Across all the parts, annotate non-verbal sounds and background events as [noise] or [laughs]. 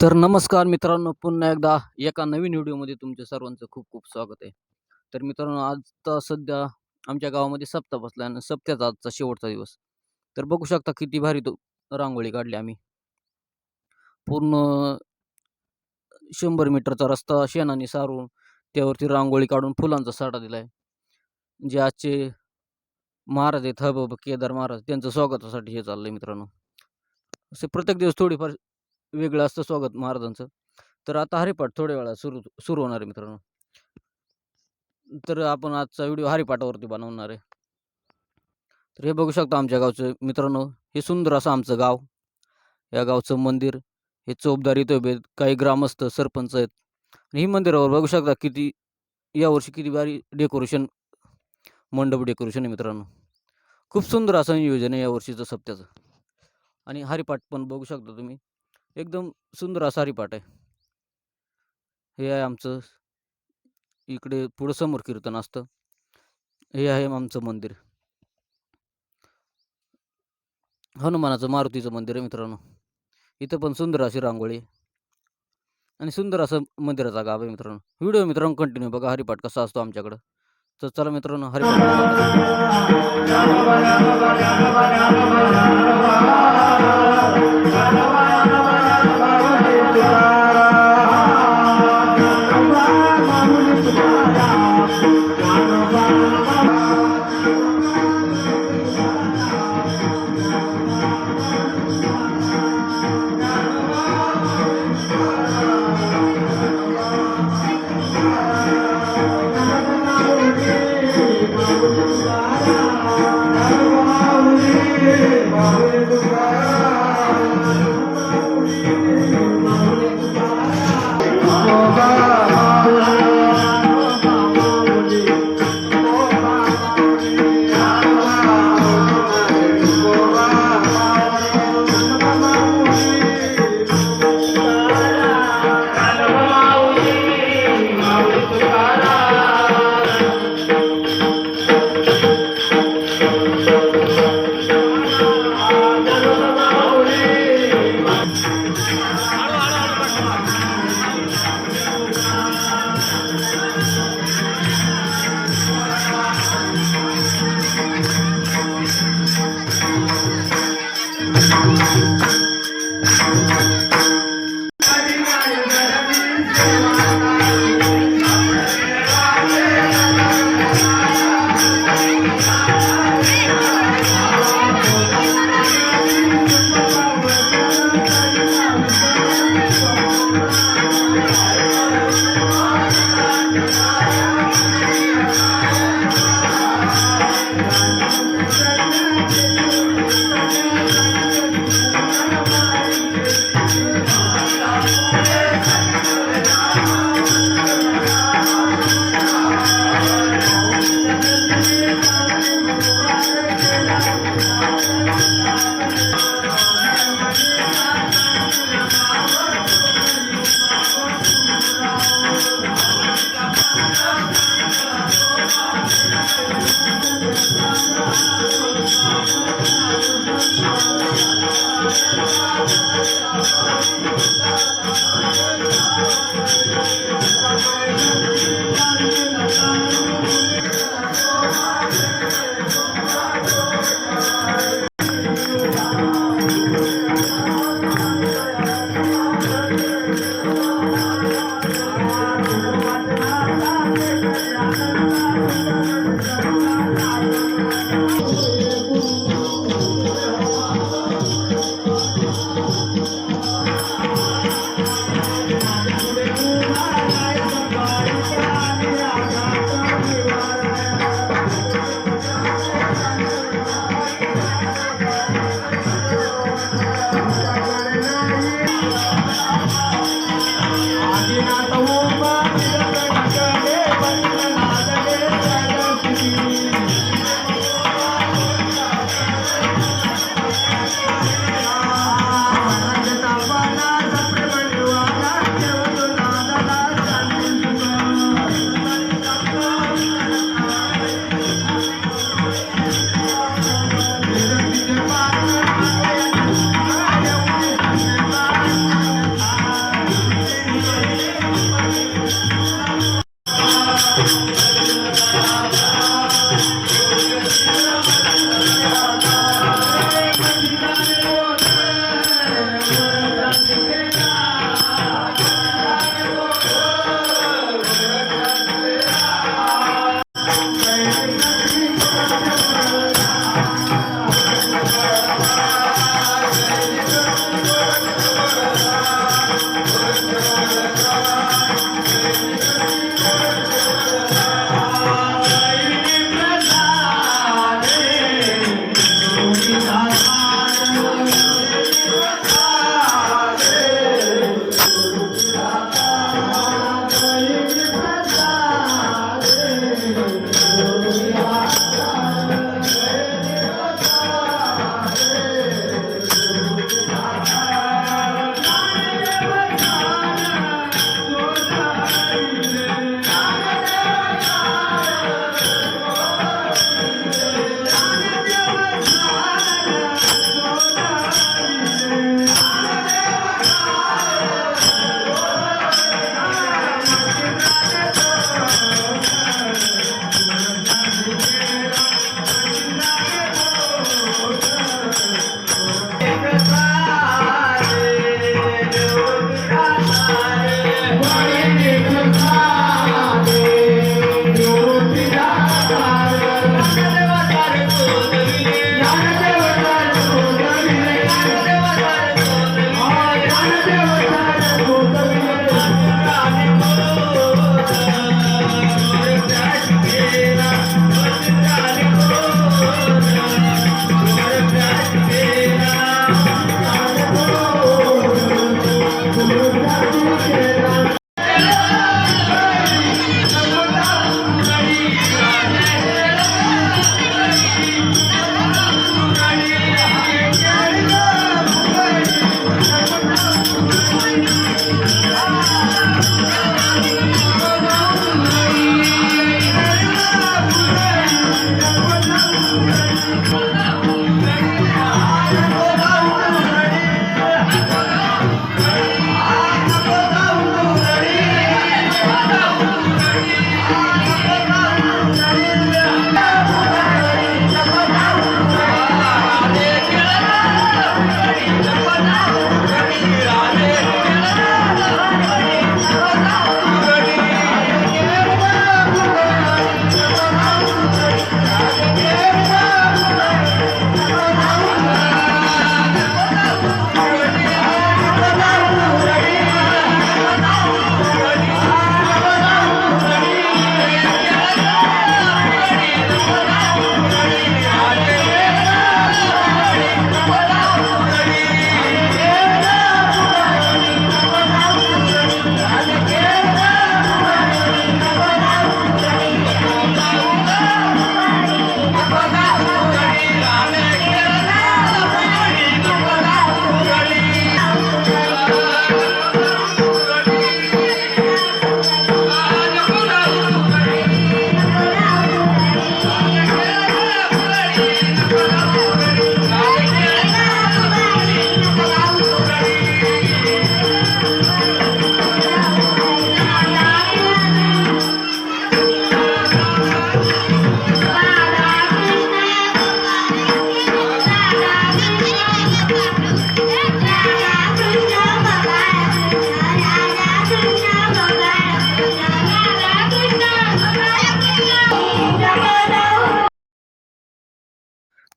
तर नमस्कार मित्रांनो पुन्हा एकदा एका नवीन व्हिडिओमध्ये तुमच्या सर्वांचं खूप खूप स्वागत आहे. तर मित्रांनो आज तर सध्या आमच्या गावामध्ये सप्ताह बसला आणि सप्त्याचा आजचा शेवटचा दिवस. तर बघू शकता किती भारी तो रांगोळी काढली आम्ही. पूर्ण शंभर मीटरचा रस्ता शेणाने सारून त्यावरती रांगोळी काढून फुलांचा साठा दिला आहे जे आजचे महाराज आहेत हबब केदार महाराज त्यांचं स्वागतासाठी हे चाललं आहे मित्रांनो. असे प्रत्येक दिवस थोडीफार वेगळं असतं स्वागत महाराजांचं. तर आता हरिपाठ थोड्या वेळा सुरू सुरू होणार आहे मित्रांनो. तर आपण आजचा व्हिडिओ हरिपाठावरती बनवणार आहे. तर हे बघू शकता आमच्या गावचं मित्रांनो हे सुंदर असं आमचं गाव. या गावचं मंदिर हे चोपदार इथं उभे काही ग्रामस्थ सरपंच आहेत. आणि ही मंदिरावर बघू शकता किती यावर्षी किती भारी डेकोरेशन मंडप डेकोरेशन आहे मित्रांनो. खूप सुंदर असं नियोजन आहे यावर्षीचं सप्त्याचं. आणि हरिपाठ पण बघू शकता तुम्ही. एकदम सुंदर असा हरिपाठ आहे. हे आहे आमचं इकडे पुढं समोर कीर्तन असतं. हे आहे आमचं मंदिर. हनुमानाचं मारुतीचं मंदिर आहे मित्रांनो. इथं पण सुंदर अशी रांगोळी आणि सुंदर असं मंदिराचा गाव आहे मित्रांनो. व्हिडिओ मित्रांनो कंटिन्यू बघा हरिपाठ कसा असतो आमच्याकडं. तर चला मित्रांनो हरिपाठ.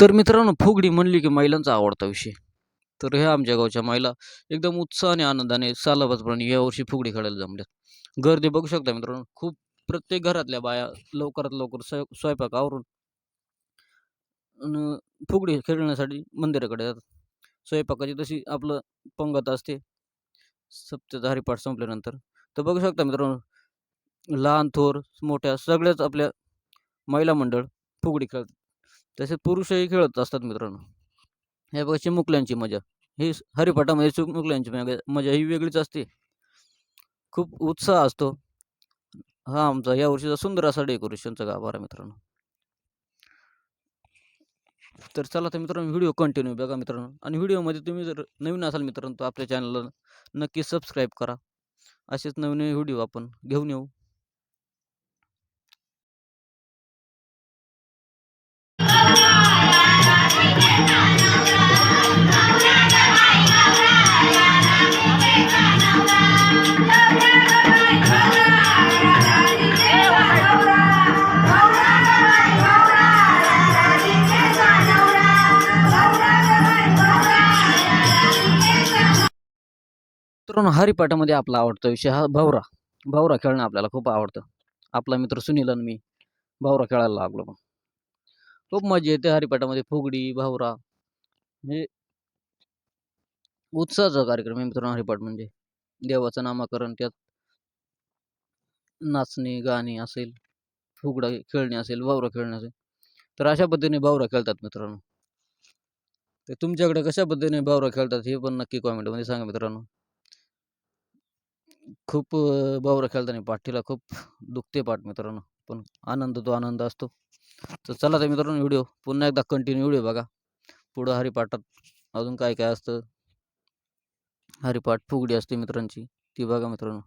तर मित्रांनो फुगडी म्हणली की महिलांचा आवडता विषय. तर ह्या आमच्या गावच्या महिला एकदम उत्साह आणि आनंदाने सालाबाजप्रमाणे यावर्षी फुगडी खेळायला जमल्यात. गर्दी बघू शकता मित्रांनो खूप प्रत्येक घरातल्या बाया लवकरात लवकर स्वय स्वयंपाक आवरून फुगडी खेळण्यासाठी मंदिराकडे जातात. स्वयंपाकाची तशी आपलं पंगत असते. सप्त्याचा हरिपाठ संपल्यानंतर. तर बघू शकता मित्रांनो लहान थोर मोठ्या सगळ्याच आपल्या महिला मंडळ फुगडी खेळतात. तसे पुरुषही खेळत असतात मित्रांनो. हे बघा चिमुकल्यांची मजा. ही हरिपटामध्ये हरिपाठामध्ये म्हणजे चिमुकल्यांची मजा मजा ही वेगळीच असते. खूप उत्साह असतो. हा आमचा या वर्षीचा सुंदर असा डेकोरेशनचा गाभारा मित्रांनो. तर चला तर मित्रांनो व्हिडिओ कंटिन्यू बघा मित्रांनो. आणि व्हिडिओमध्ये तुम्ही जर नवीन असाल मित्रांनो तर आपल्या चॅनलला नक्की सबस्क्राईब करा. असेच नवीन व्हिडिओ आपण घेऊन येऊ. मित्रांनो हरिपाठामध्ये आपला आवडता विषय हा भावरा. भावरा खेळणं आपल्याला खूप आवडतं. आपला मित्र सुनील आणि मी भावरा खेळायला लागलो मग. खूप मजा येते हरिपाठामध्ये फुगडी भावरा. म्हणजे उत्साहाचा कार्यक्रम आहे मित्रांनो हरिपाठ म्हणजे. देवाचं नामकरण त्यात नाचणे गाणे असेल फुगडा खेळणे असेल बावरा खेळणे असेल तर अशा पद्धतीने भावरा खेळतात मित्रांनो. तर तुमच्याकडे कशा पद्धतीने भावरा खेळतात हे पण नक्की कॉमेंटमध्ये सांगा मित्रांनो. खूप बावरा खेळताना पाठीला खूप दुखते पाठ मित्रांनो पण आनंद तो आनंद असतो. तर चला तर मित्रांनो व्हिडिओ पुन्हा एकदा कंटिन्यू व्हिडिओ बघा. पुढं हरिपाठात अजून काय काय असतं हरिपाठ फुगडी असते मित्रांची ती बघा मित्रांनो.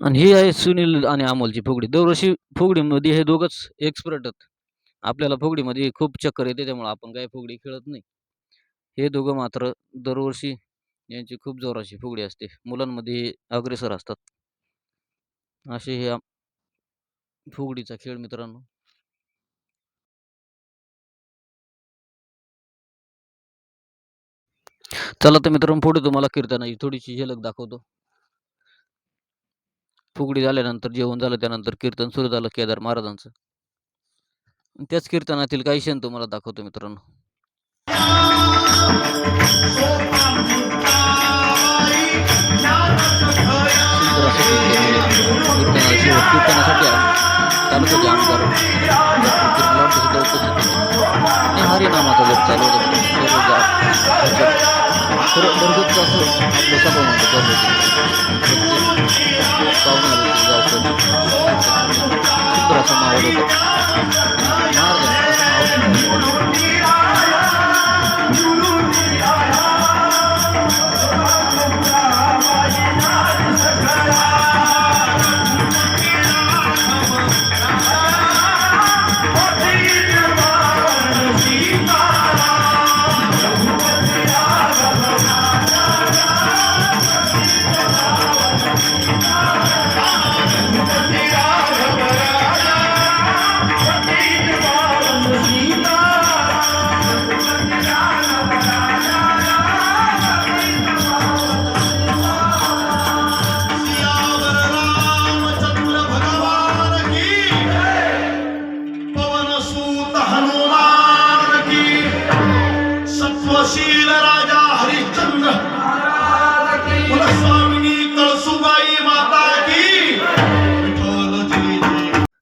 आणि हे आहे सुनील आणि अमोलची फुगडी. दरवर्षी फुगडीमध्ये हे दोघंच एक्सपर्ट आहेत. आपल्याला फुगडीमध्ये खूप चक्कर येते त्यामुळे आपण काही फुगडी खेळत नाही. हे दोघं मात्र दरवर्षी यांची खूप जोराची फुगडी असते. मुलांमध्ये अग्रेसर असतात. असे हे फुगडीचा खेळ मित्रांनो. चला तर मित्रांनो पुढे तुम्हाला कीर्तनाची थोडीशी झलक दाखवतो. फुगडी झाल्यानंतर जेवण झालं त्यानंतर कीर्तन सुरू झालं केदार महाराजांचं. त्याच कीर्तनातील काही क्षण तुम्हाला दाखवतो मित्रांनो. [laughs] कीर्तनासाठी तालुक्याचे आमदार हरिनामाचा जप चालू होता. मित्रांनो. दररोज आ- जप. खरं घरगुतीचं असं आपलं सभा म्हणतो घरगुती प्रत्येक पाहुणे आले की गावकरी सुंदर असा माहोल होता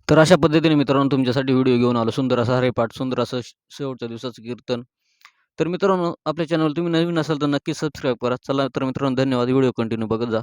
तर अशा पद्धतीने मित्रांनो तुमच्यासाठी व्हिडिओ घेऊन आलो. सुंदर असा हरिपाठ सुंदर असं शेवटच्या दिवसाचं कीर्तन. तर मित्रांनो आपल्या चॅनल तुम्ही नवीन असाल तर नक्की सबस्क्राईब करा. चला तर मित्रांनो धन्यवाद. व्हिडिओ कंटिन्यू बघत जा.